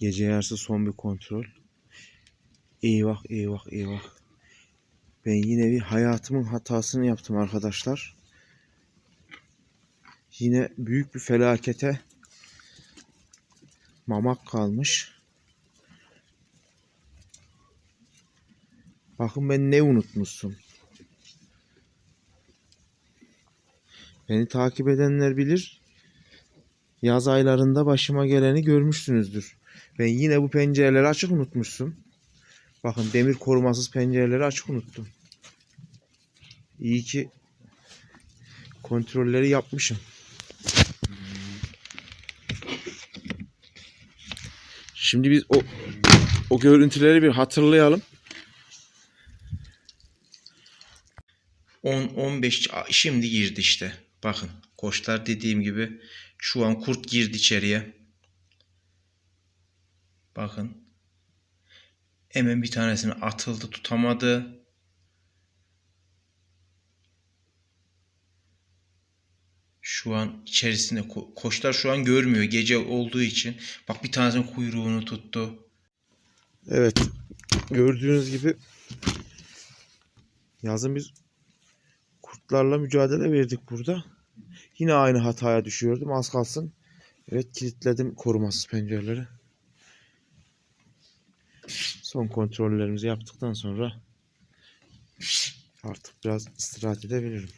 Gece yarısı son bir kontrol. Eyvah eyvah eyvah. Ben yine bir hayatımın hatasını yaptım arkadaşlar. Yine büyük bir felakete mamak kalmış. Bakın ben ne unutmuşsun. Beni takip edenler bilir. Yaz aylarında başıma geleni görmüşsünüzdür. Ben yine bu pencereleri açık unutmuşsun. Bakın demir korumasız pencereleri açık unuttum. İyi ki kontrolleri yapmışım. Şimdi biz o o görüntüleri bir hatırlayalım. 10 15 şimdi girdi işte. Bakın koçlar dediğim gibi şu an kurt girdi içeriye. Bakın. Hemen bir tanesini atıldı tutamadı. Şu an içerisinde ko- koçlar şu an görmüyor gece olduğu için. Bak bir tanesinin kuyruğunu tuttu. Evet. Gördüğünüz gibi yazın biz kurtlarla mücadele verdik burada. Yine aynı hataya düşüyordum. Az kalsın. Evet kilitledim korumasız pencereleri. Son kontrollerimizi yaptıktan sonra artık biraz istirahat edebilirim.